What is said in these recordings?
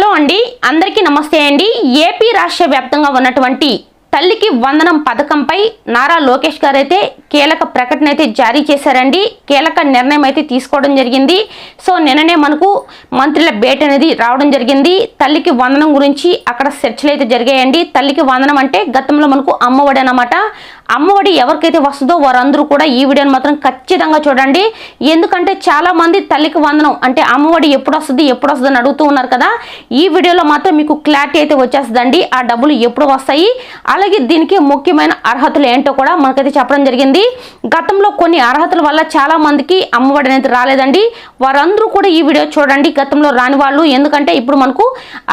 Hello అండి. అందరికీ నమస్తే అండి. ఏపీ రాష్ట్ర వ్యాప్తంగా ఉన్నటువంటి తల్లికి వందనం పథకంపై నారా లోకేష్ గారు అయితే కీలక ప్రకటన అయితే జారీ చేశారండి. కీలక నిర్ణయం అయితే తీసుకోవడం జరిగింది. సో నిన్ననే మనకు మంత్రుల భేటీ అనేది రావడం జరిగింది. తల్లికి వందనం గురించి అక్కడ చర్చలు అయితే జరిగాయండి. తల్లికి వందనం అంటే గతంలో మనకు అమ్మఒడి అనమాట అమ్మఒడి ఎవరికైతే వస్తుందో వారందరూ కూడా ఈ వీడియోని మాత్రం ఖచ్చితంగా చూడండి. ఎందుకంటే చాలామంది తల్లికి వందనం అంటే అమ్మఒడి ఎప్పుడు వస్తుంది ఎప్పుడు వస్తుంది అని అడుగుతూ ఉన్నారు కదా. ఈ వీడియోలో మాత్రం మీకు క్లారిటీ అయితే వచ్చేస్తుందండి. ఆ డబ్బులు ఎప్పుడు వస్తాయి? అలాగే దీనికి ముఖ్యమైన అర్హతలు ఏంటో కూడా మనకైతే చెప్పడం జరిగింది. గతంలో కొన్ని అర్హతల వల్ల చాలా మందికి అమ్మఒడి అనేది రాలేదండి. వారందరూ కూడా ఈ వీడియో చూడండి. గతంలో రాని వాళ్ళు. ఎందుకంటే ఇప్పుడు మనకు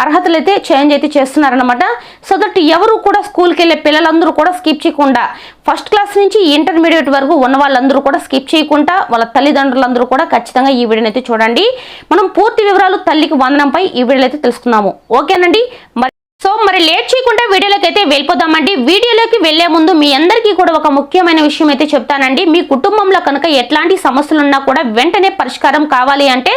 అర్హతలు అయితే చేంజ్ అయితే చేస్తున్నారనమాట సో దట్ ఎవరు కూడా స్కూల్కి వెళ్ళే పిల్లలందరూ కూడా స్కిప్ చేయకుండా ఫస్ట్ క్లాస్ నుంచి ఇంటర్మీడియట్ వరకు ఉన్న వాళ్ళందరూ కూడా స్కిప్ చేయకుండా వాళ్ళ తల్లిదండ్రులందరూ కూడా ఖచ్చితంగా ఈ వీడియోని అయితే చూడండి. మనం పూర్తి వివరాలు తల్లికి వందనంపై ఈ వీడియోలో అయితే తెలుసుకున్నాము ఓకేనండి? మరి సో మరి లేట్ చేయకుండా వీడియోలోకి అయితే వెళ్ళిపోదామండి. వీడియోలోకి వెళ్ళే ముందు మీ అందరికీ కూడా ఒక ముఖ్యమైన విషయం అయితే చెప్తానండి. మీ కుటుంబంలో కనుక ఎట్లాంటి సమస్యలు ఉన్నా కూడా వెంటనే పరిష్కారం కావాలి అంటే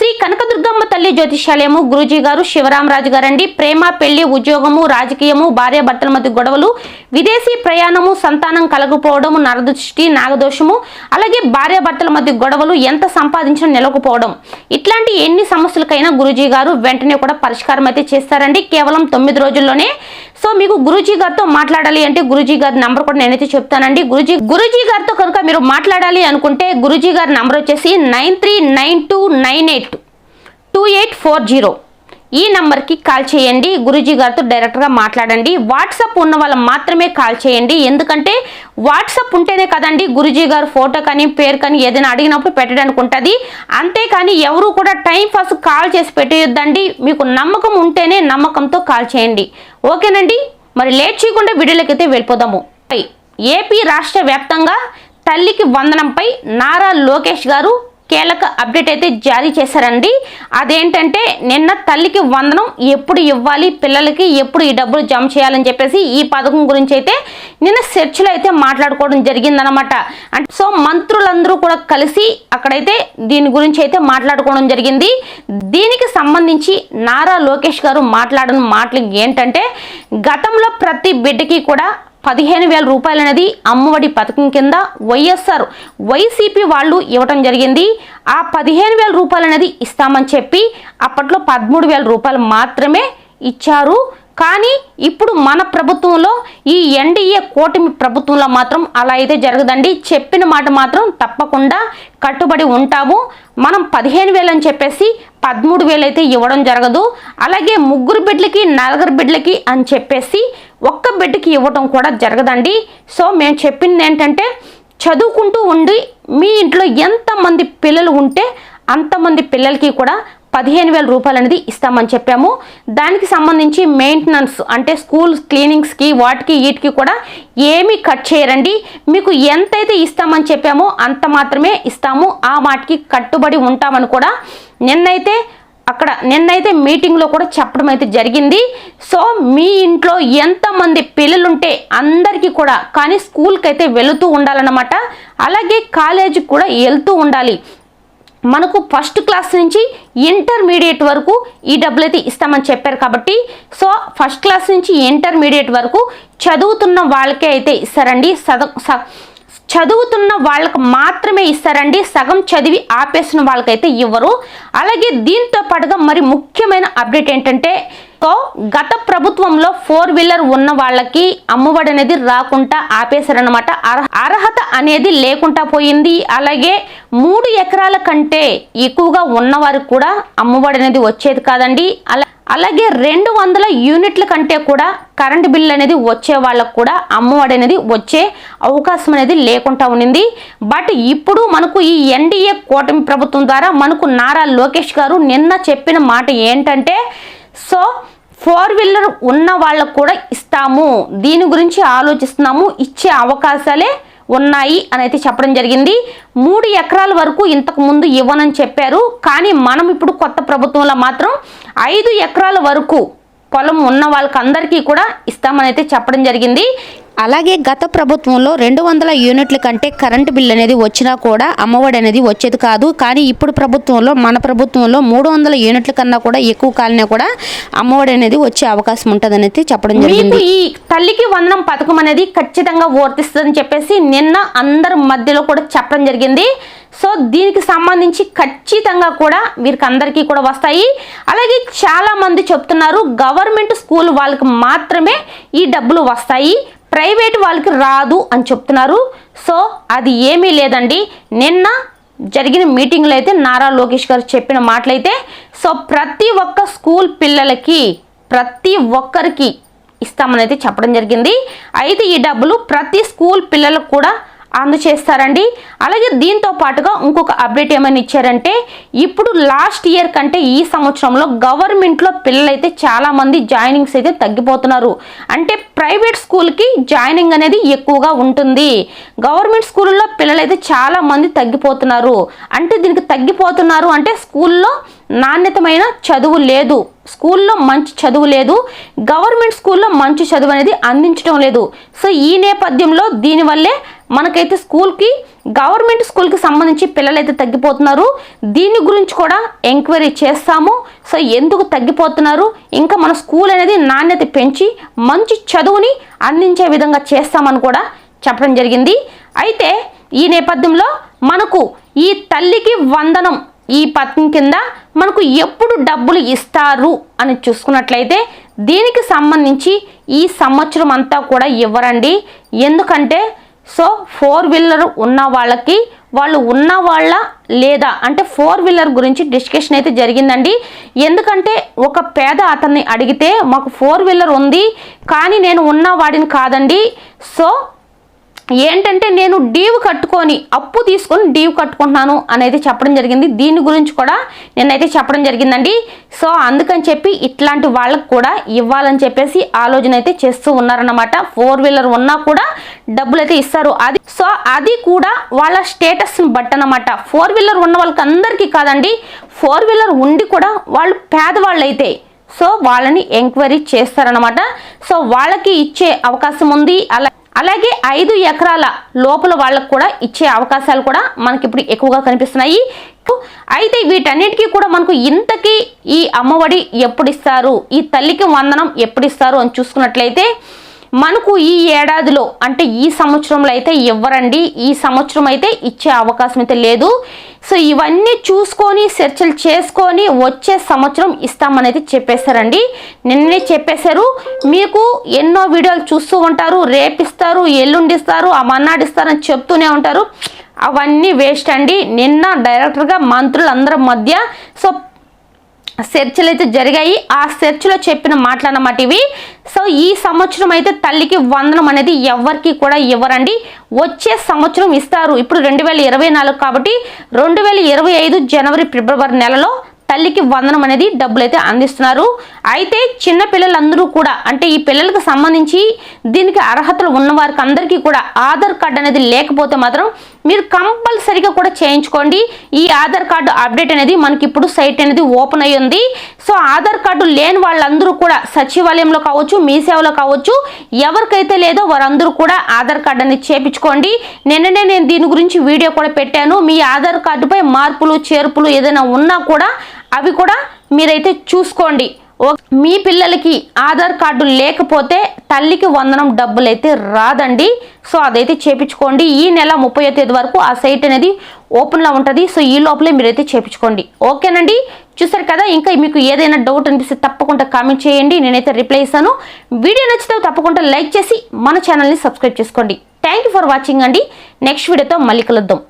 శ్రీ కనకదుర్గమ్మ తల్లి జ్యోతిష్యాలయము గురూజీ గారు శివరామరాజు గారండి. ప్రేమ పెళ్ళి ఉద్యోగము రాజకీయము భార్యాభర్తల మధ్య గొడవలు విదేశీ ప్రయాణము సంతానం కలగకపోవడము నరదృష్టి నాగదోషము అలాగే భార్యాభర్తల మధ్య గొడవలు ఎంత సంపాదించిన నిలవకపోవడం. ఇట్లాంటి ఎన్ని సమస్యలకైనా గురూజీ గారు వెంటనే కూడా పరిష్కారం అయితే చేస్తారండి. కేవలం తొమ్మిది రోజుల్లోనే సో మీకు గురూజీ గారితో మాట్లాడాలి అంటే గురుజీ గారి నంబర్ కూడా నేనైతే చెప్తానండి. గురుజీ గురుజీ గారితో కనుక మీరు మాట్లాడాలి అనుకుంటే గురుజీ గారి నంబర్ వచ్చేసి nine three nine two nine eight two eight four zero. ఈ నంబర్కి కాల్ చేయండి. గురూజీ గారితో డైరెక్ట్గా మాట్లాడండి. వాట్సాప్ ఉన్న వాళ్ళు మాత్రమే కాల్ చేయండి. ఎందుకంటే వాట్సాప్ ఉంటేనే కదండి గురూజీ గారు ఫోటో కానీ పేరు కానీ ఏదైనా అడిగినప్పుడు పెట్టడానికి ఉంటుంది. అంతేకాని ఎవరు కూడా టైం పాస్ కాల్ చేసి పెట్టేయొద్దండి. మీకు నమ్మకం ఉంటేనే నమ్మకంతో కాల్ చేయండి. ఓకేనండి? మరి లేట్ చేయకుండా వీడియోలోకి అయితే వెళ్ళిపోదాము. ఏపీ రాష్ట్ర వ్యాప్తంగా తల్లికి వందనంపై నారా లోకేష్ గారు కీలక అప్డేట్ అయితే జారీ చేశారండి. అదేంటంటే నిన్న తల్లికి వందనం ఎప్పుడు ఇవ్వాలి పిల్లలకి ఎప్పుడు ఈ డబ్బులు జమ చేయాలని చెప్పేసి ఈ పథకం గురించి అయితే నిన్న చర్చలో అయితే మాట్లాడుకోవడం జరిగిందనమాట అంటే సో మంత్రులందరూ కూడా కలిసి అక్కడైతే దీని గురించి అయితే మాట్లాడుకోవడం జరిగింది. దీనికి సంబంధించి నారా లోకేష్ గారు మాట్లాడిన మాటలు ఏంటంటే గతంలో ప్రతి బిడ్డకి కూడా పదిహేను వేల రూపాయలు అనేది అమ్మఒడి పథకం కింద వైఎస్ఆర్ వైసీపీ వాళ్ళు ఇవ్వటం జరిగింది. ఆ పదిహేను వేల రూపాయలు అనేది ఇస్తామని చెప్పి అప్పట్లో పదమూడు వేల రూపాయలు మాత్రమే ఇచ్చారు. కానీ ఇప్పుడు మన ప్రభుత్వంలో ఈ ఎన్డీఏ కూటమి ప్రభుత్వంలో మాత్రం అలా అయితే జరగదండి. చెప్పిన మాట మాత్రం తప్పకుండా కట్టుబడి ఉంటాము. మనం పదిహేను వేలు అని చెప్పేసి పదమూడు వేలు అయితే ఇవ్వడం జరగదు. అలాగే ముగ్గురు బిడ్డలకి నలుగురు బిడ్డలకి అని చెప్పేసి ఒక్క బిడ్డకి ఇవ్వటం కూడా జరగదండి. సో మేము చెప్పింది ఏంటంటే చదువుకుంటూ ఉండి మీ ఇంట్లో ఎంతమంది పిల్లలు ఉంటే అంతమంది పిల్లలకి కూడా పదిహేను వేల రూపాయలు అనేది ఇస్తామని చెప్పాము. దానికి సంబంధించి మెయింటెనెన్స్ అంటే స్కూల్ క్లీనింగ్స్కి వాటికి వీటికి కూడా ఏమీ కట్ చేయరండి. మీకు ఎంతైతే ఇస్తామని చెప్పామో అంత మాత్రమే ఇస్తాము. ఆ మాటకి కట్టుబడి ఉంటామని కూడా నిన్నైతే అక్కడ నిన్నైతే మీటింగ్లో కూడా చెప్పడం అయితే జరిగింది. సో మీ ఇంట్లో ఎంతమంది పిల్లలుంటే అందరికీ కూడా కానీ స్కూల్కి అయితే వెళుతూ ఉండాలన్నమాట. అలాగే కాలేజీకి కూడా వెళ్తూ ఉండాలి. మనకు ఫస్ట్ క్లాస్ నుంచి ఇంటర్మీడియట్ వరకు ఈ డబ్బులు అయితే ఇస్తామని చెప్పారు కాబట్టి సో ఫస్ట్ క్లాస్ నుంచి ఇంటర్మీడియట్ వరకు చదువుతున్న వాళ్ళకే అయితే ఇస్తారండి. సద స- చదువుతున్న వాళ్ళకు మాత్రమే ఇస్తారండి. సగం చదివి ఆపేసిన వాళ్ళకైతే ఇవ్వరు. అలాగే దీంతో పాటుగా మరి ముఖ్యమైన అప్డేట్ ఏంటంటే సో గత ప్రభుత్వంలో ఫోర్ వీలర్ ఉన్న వాళ్ళకి అమ్మఒడి అనేది రాకుండా ఆపేశారనమాట అర్హ- అర్హత అనేది లేకుండా పోయింది. అలాగే మూడు ఎకరాల కంటే ఎక్కువగా ఉన్నవారికి కూడా అమ్మఒడి అనేది వచ్చేది కాదండి. అలా అలాగే రెండు వందల యూనిట్ల కంటే కూడా కరెంట్ బిల్ అనేది వచ్చే వాళ్ళకు కూడా అమ్మఒడి అనేది వచ్చే అవకాశం అనేది లేకుండా ఉండింది బట్ ఇప్పుడు మనకు ఈ ఎన్డీఏ కూటమి ప్రభుత్వం ద్వారా మనకు నారా లోకేష్ గారు నిన్న చెప్పిన మాట ఏంటంటే సో ఫోర్ వీలర్ ఉన్న వాళ్ళకు కూడా ఇస్తాము. దీని గురించి ఆలోచిస్తున్నాము. ఇచ్చే అవకాశాలే ఉన్నాయి అని అయితే చెప్పడం జరిగింది. మూడు ఎకరాల వరకు ఇంతకు ముందు ఇవ్వనని చెప్పారు. కానీ మనం ఇప్పుడు కొత్త ప్రభుత్వంలో మాత్రం ఐదు ఎకరాల వరకు పొలం ఉన్న వాళ్ళకి అందరికీ కూడా ఇస్తామని అయితే చెప్పడం జరిగింది. అలాగే గత ప్రభుత్వంలో రెండు వందల యూనిట్ల కంటే కరెంటు బిల్ అనేది వచ్చినా కూడా అమ్మఒడి అనేది వచ్చేది కాదు. కానీ ఇప్పుడు ప్రభుత్వంలో మన ప్రభుత్వంలో మూడు వందల యూనిట్ల కన్నా కూడా ఎక్కువ కాలినా కూడా అమ్మఒడి అనేది వచ్చే అవకాశం ఉంటుందని చెప్పడం జరిగింది. ఈ తల్లికి వందనం పథకం అనేది ఖచ్చితంగా వర్తిస్తుందని చెప్పేసి నిన్న అందరి మధ్యలో కూడా చెప్పడం జరిగింది. సో దీనికి సంబంధించి ఖచ్చితంగా కూడా వీరికి అందరికీ కూడా వస్తాయి. అలాగే చాలా మంది చెప్తున్నారు గవర్నమెంట్ స్కూల్ వాళ్ళకి మాత్రమే ఈ డబ్బులు వస్తాయి. ప్రైవేట్ వాళ్ళకి రాదు అని చెప్తున్నారు. సో అది ఏమీ లేదండి. నిన్న జరిగిన మీటింగ్లో అయితే నారా లోకేష్ గారు చెప్పిన మాటలైతే సో ప్రతి ఒక్క స్కూల్ పిల్లలకి ప్రతి ఒక్కరికి ఇస్తామని అయితే చెప్పడం జరిగింది. అయితే ఈ డబ్బులు ప్రతి స్కూల్ పిల్లలకు కూడా అందచేస్తారండి అలాగే దీంతో పాటుగా ఇంకొక అప్డేట్ ఏమైనా ఇచ్చారంటే ఇప్పుడు లాస్ట్ ఇయర్ కంటే ఈ సంవత్సరంలో గవర్నమెంట్లో పిల్లలైతే చాలామంది జాయినింగ్స్ అయితే తగ్గిపోతున్నారు. అంటే ప్రైవేట్ స్కూల్కి జాయినింగ్ అనేది ఎక్కువగా ఉంటుంది. గవర్నమెంట్ స్కూల్లో పిల్లలైతే చాలామంది తగ్గిపోతున్నారు. అంటే దీనికి తగ్గిపోతున్నారు అంటే స్కూల్లో నాణ్యతమైన చదువు లేదు. స్కూల్లో మంచి చదువు లేదు. గవర్నమెంట్ స్కూల్లో మంచి చదువు అనేది అందించడం లేదు. సో ఈ నేపథ్యంలో దీనివల్లే మనకైతే స్కూల్కి గవర్నమెంట్ స్కూల్కి సంబంధించి పిల్లలైతే తగ్గిపోతున్నారు. దీని గురించి కూడా ఎంక్వైరీ చేస్తాము. సో ఎందుకు తగ్గిపోతున్నారు? ఇంకా మన స్కూల్ అనేది నాణ్యత పెంచి మంచి చదువుని అందించే విధంగా చేస్తామని కూడా చెప్పడం జరిగింది. అయితే ఈ నేపథ్యంలో మనకు ఈ తల్లికి వందనం ఈ పథకం కింద మనకు ఎప్పుడు డబ్బులు ఇస్తారు అని చూసుకున్నట్లయితే దీనికి సంబంధించి ఈ సంవత్సరం అంతా కూడా ఇవ్వరండి. ఎందుకంటే సో ఫోర్ వీలర్ ఉన్న వాళ్ళకి వాళ్ళు ఉన్న వాళ్ళ లేదా అంటే ఫోర్ వీలర్ గురించి డిస్కషన్ అయితే జరిగిందండి. ఎందుకంటే ఒక పేద అతన్ని అడిగితే మాకు ఫోర్ వీలర్ ఉంది కానీ నేను ఉన్న వాడిని కాదండి. సో ఏంటంటే నేను డీవ్ కట్టుకొని అప్పు తీసుకొని డీవ్ కట్టుకుంటున్నాను అనేది చెప్పడం జరిగింది. దీని గురించి కూడా నేనైతే చెప్పడం జరిగిందండి. సో అందుకని చెప్పి ఇట్లాంటి వాళ్ళకు కూడా ఇవ్వాలని చెప్పేసి ఆలోచన అయితే చేస్తూ ఉన్నారన్నమాట. ఫోర్ వీలర్ ఉన్నా కూడా డబ్బులు అయితే ఇస్తారు. అది సో అది కూడా వాళ్ళ స్టేటస్ని బట్టి అనమాట ఫోర్ వీలర్ ఉన్న వాళ్ళకి అందరికీ కాదండి ఫోర్ వీలర్ ఉండి కూడా వాళ్ళు పేదవాళ్ళు అయితే సో వాళ్ళని ఎంక్వైరీ చేస్తారనమాట సో వాళ్ళకి ఇచ్చే అవకాశం ఉంది. అలా అలాగే ఐదు ఎకరాల లోపల వాళ్ళకు కూడా ఇచ్చే అవకాశాలు కూడా మనకి ఇప్పుడు ఎక్కువగా కనిపిస్తున్నాయి. అయితే వీటన్నిటికీ కూడా మనకు ఇంతకీ ఈ అమ్మఒడి ఎప్పుడు ఇస్తారు ఈ తల్లికి వందనం ఎప్పుడు ఇస్తారు అని చూసుకున్నట్లయితే మనకు ఈ ఏడాదిలో అంటే ఈ సంవత్సరంలో అయితే ఇవ్వరండి. ఈ సంవత్సరం అయితే ఇచ్చే అవకాశం అయితే లేదు. సో ఇవన్నీ చూసుకొని చర్చలు చేసుకొని వచ్చే సంవత్సరం ఇస్తామనేది చెప్పేశారండి. నిన్నే చెప్పేశారు. మీకు ఎన్నో వీడియోలు చూస్తూ ఉంటారు. రేపిస్తారు ఎల్లుండిస్తారు ఆ మన్నాడిస్తారని చెప్తూనే ఉంటారు. అవన్నీ వేస్ట్ అండి. నిన్న డైరెక్టర్గా మంత్రులందరి మధ్య సో చర్చలు అయితే జరిగాయి. ఆ చర్చలో చెప్పిన మాటలన్నమాట ఇవి. సో ఈ సంవత్సరం అయితే తల్లికి వందనం అనేది ఎవరికి కూడా ఇవ్వరండి. వచ్చే సంవత్సరం ఇస్తారు. ఇప్పుడు రెండు వేల ఇరవై నాలుగు కాబట్టి రెండు వేల ఇరవై ఐదు జనవరి ఫిబ్రవరి నెలలో తల్లికి వందనం అనేది డబ్బులు అయితే అందిస్తున్నారు. అయితే చిన్న పిల్లలందరూ కూడా అంటే ఈ పిల్లలకు సంబంధించి దీనికి అర్హతలు ఉన్న వారికి అందరికీ కూడా ఆధార్ కార్డు అనేది లేకపోతే మాత్రం మీరు కంపల్సరీగా కూడా చేయించుకోండి. ఈ ఆధార్ కార్డు అప్డేట్ అనేది మనకి ఇప్పుడు సైట్ అనేది ఓపెన్ అయ్యి ఉంది. సో ఆధార్ కార్డు లేని వాళ్ళందరూ కూడా సచివాలయంలో కావచ్చు మీ సేవలో కావచ్చు ఎవరికైతే లేదో వారందరూ కూడా ఆధార్ కార్డు అనేది చేపించుకోండి. నిన్ననే నేను దీని గురించి వీడియో కూడా పెట్టాను. మీ ఆధార్ కార్డుపై మార్పులు చేర్పులు ఏదైనా ఉన్నా కూడా అవి కూడా మీరైతే చూసుకోండి. మీ పిల్లలకి ఆధార్ కార్డు లేకపోతే తల్లికి వందనం డబ్బులు అయితే రాదండి. సో అదైతే చేపించుకోండి. ఈ నెల ముప్పై తేదీ వరకు ఆ సైట్ అనేది ఓపెన్లో ఉంటుంది. సో ఈ లోపలే మీరైతే చేపించుకోండి. ఓకేనండి? చూసారు కదా? ఇంకా మీకు ఏదైనా డౌట్ అనిపిస్తే తప్పకుండా కామెంట్ చేయండి. నేనైతే రిప్లై ఇస్తాను. వీడియో నచ్చితే తప్పకుండా లైక్ చేసి మన ఛానల్ని సబ్స్క్రైబ్ చేసుకోండి. థ్యాంక్ ఫర్ వాచింగ్ అండి. నెక్స్ట్ వీడియోతో మళ్ళీ కలుద్దాం.